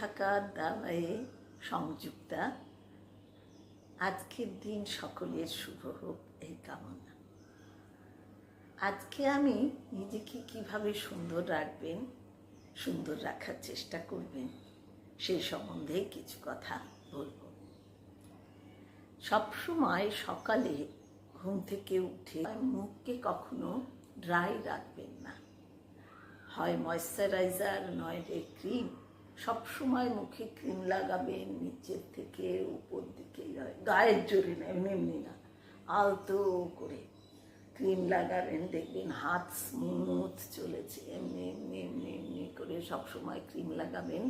থাকার দাবায়ে সংযুক্তা। আজকের দিন সকলের শুভ হোক, এই কামনা। আজকে আমি নিজেকে কীভাবে সুন্দর রাখবেন, সুন্দর রাখার চেষ্টা করবেন সেই সম্বন্ধে কিছু কথা বলব। সবসময় সকালে ঘুম থেকে উঠে মুখকে কখনো ড্রাই রাখবেন না। হয় ময়শ্চারাইজার নয় রে ক্রিম সবসময় মুখে ক্রিম লাগাবেন, নিচের থেকে উপর দিকে গায়ের জোরে না, এমনি এমনি না, আলতো করে ক্রিম লাগাবেন, দেখবেন হাত স্মুথ চলেছে, এমনি এমনি এমনি এমনি করে সবসময় ক্রিম লাগাবেন,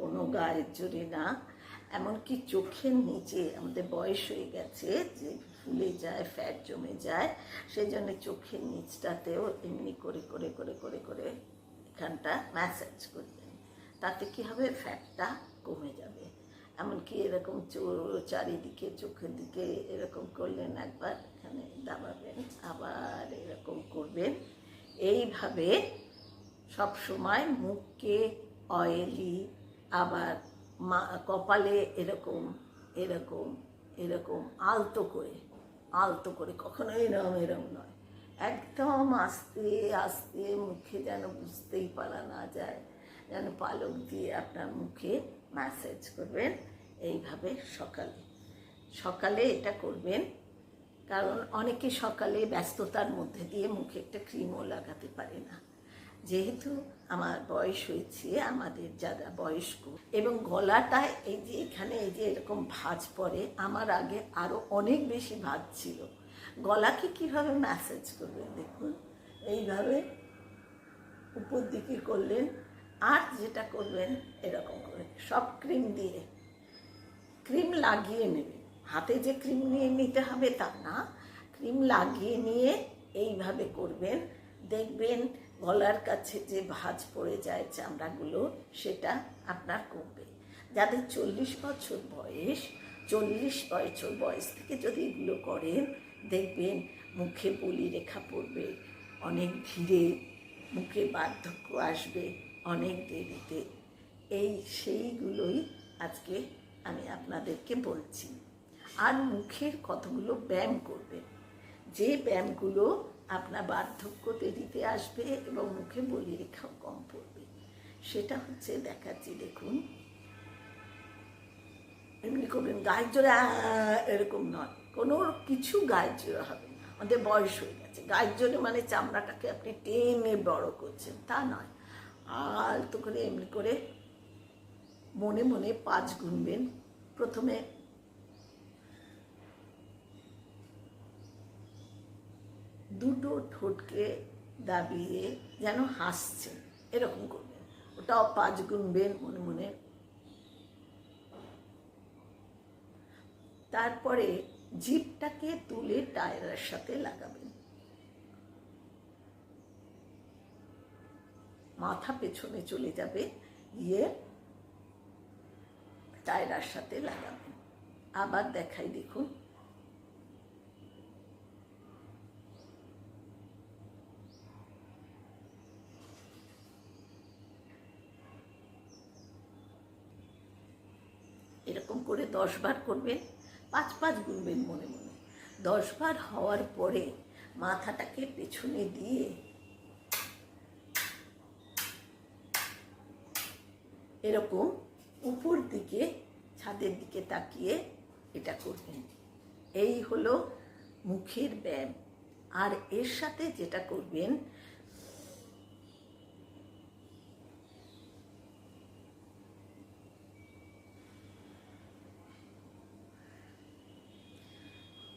কোনো গায়ের জোরে না। এমনকি চোখের নিচে, আমাদের বয়স হয়ে গেছে, যে ফুলে যায়, ফ্যাট জমে যায় সেই জন্য চোখের নিচটাতেও এমনি করে করে করে করে করে এখানটা ম্যাসাজ করবেন তাতে কি হবে? ফ্যাটটা কমে যাবে। এমনকি এরকম চারিদিকে, চোখের দিকে এরকম করলেন একবার, এখানে দাবাবেন আবার এরকম করবেন। এইভাবে সব সময় মুখকে অয়েলি আবার মা, কপালে এরকম এরকম এরকম আলতো করে আলতো করে কখনো এরম এরম নয়। একদম আস্তে আস্তে মুখে যেন বুঝতেই পারা না যায়। যেন পালক দিয়ে আপনার মুখে ম্যাসেজ করবেন। এইভাবে সকালে। সকালে এটা করবেন, কারণ অনেকে সকালে ব্যস্ততার মধ্যে দিয়ে মুখে একটা ক্রিমও লাগাতে পারে না। যেহেতু আমার বয়স হয়েছে, আমাদের যারা বয়স্ক, এবং গলাটায় এই যে এখানে এই যে এরকম ভাঁজ পড়ে, আমার আগে আরও অনেক বেশি ভাজ ছিল। গলাকে কীভাবে ম্যাসেজ করবেন দেখুন। এইভাবে উপর দিকে করলেন আর যেটা করবেন এরকম করে, সব ক্রিম দিয়ে। ক্রিম লাগিয়ে নেবেন হাতে যে ক্রিম নিয়ে নিতে হবে তা না ক্রিম লাগিয়ে নিয়ে এইভাবে করবেন। দেখবেন গলার কাছে যে ভাঁজ পড়ে যায় চামড়াগুলো, সেটা আপনার কমবে। যাদের চল্লিশ বছর বয়স, চল্লিশ বছর বয়স থেকে যদি এগুলো করেন, দেখবেন মুখে বলি রেখা পড়বে, অনেক ধীরে মুখে বার্ধক্য আসবে। অনেক দেরিতে। এই সেইগুলোই আজকে আমি আপনাদেরকে বলছি। আর মুখের কতগুলো ব্যায়াম করবেন যে ব্যায়ামগুলো আপনার বার্ধক্য দেরিতে আসবে এবং মুখে বলি রেখাও কম পড়বে, সেটা হচ্ছে দেখাচ্ছি, দেখুন। এমনি করবেন, গায়ের জোরে এরকম নয়। কোনো কিছু গায়ের জোরে হবে না। আমাদের বয়স হয়ে গেছে। গায়ের জোরে মানে চামড়াটাকে আপনি টেনে বড় করছেন, তা নয়। আলতো করে এমনি করে মনে মনে পাঁচ গুনবেন। প্রথমে দুটো ঠোঁটকে দাবিয়ে যেন হাসছেন এরকম করবেন। ওটাও পাঁচ গুনবেন মনে মনে। তারপরে জিপটাকে তুলে টায়ারের সাথে লাগাবেন। মাথা পেছনে চলে যাবে, গিয়ে টায়রার সাথে লাগাবেন আবার দেখাই, দেখুন। এরকম করে দশ বার করবেন, পাঁচ পাঁচ গুনবেন মনে মনে। দশ বার হওয়ার পরে মাথাটাকে পেছনে দিয়ে এরকম উপর দিকে, ছাদের দিকে তাকিয়ে এটা করবেন। এই হলো মুখের ব্যায়াম। আর এর সাথে যেটা করবেন,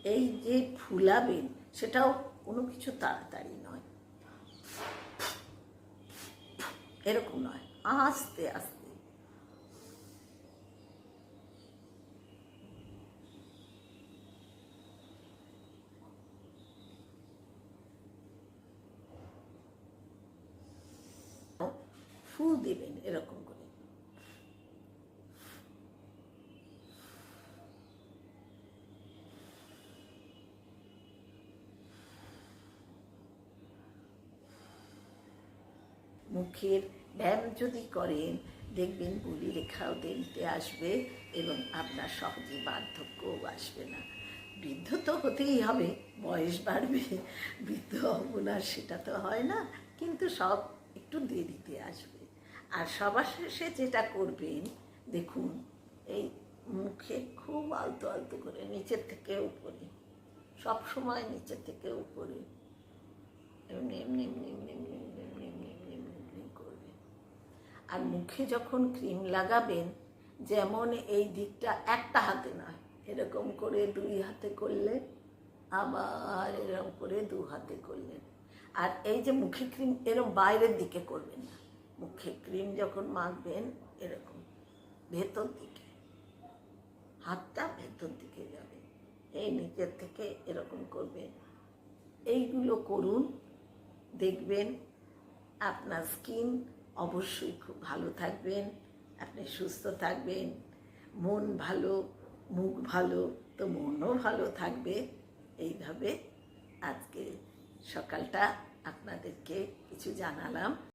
এই যে ফুলাবেন, সেটাও কোনো কিছু তাড়াতাড়ি নয়। এরকম নয়, আস্তে আস্তে। ফু দেবেন এরকম করে। মুখের ব্যায়াম যদি করেন, দেখবেন বলি রেখাও দেরিতে আসবে এবং আপনার সহজে বার্ধক্যও আসবে না। বৃদ্ধ তো হতেই হবে, বয়স বাড়বে, বৃদ্ধ হব না সেটা তো হয় না, কিন্তু সব একটু দেরিতে আসবে। আর সবার শেষে যেটা করবেন দেখুন এই মুখে খুব আলতো আলতো করে নিচের থেকে উপরে সব সময় নিচের থেকে উপরে এমনি এমনি এমনি করবে আর মুখে যখন ক্রিম লাগাবেন যেমন এই দিকটা একটা হাতে নয় এরকম করে দুই হাতে করলেন আবার এরকম করে দু হাতে করলেন আর এই যে মুখে ক্রিম এরকম বাইরের দিকে করবেন না মুখে ক্রিম যখন মাখবেন, এরকম ভেতর দিকে, হাতটা ভেতর দিকে যাবে। এই নিচের থেকে এরকম করবেন। এইগুলো করুন, দেখবেন আপনার স্কিন অবশ্যই খুব ভালো থাকবেন, আপনি সুস্থ থাকবেন, মন ভালো, মুখ ভালো, তো মনও ভালো থাকবে। এইভাবে আজকে সকালটা আপনাদেরকে কিছু জানালাম।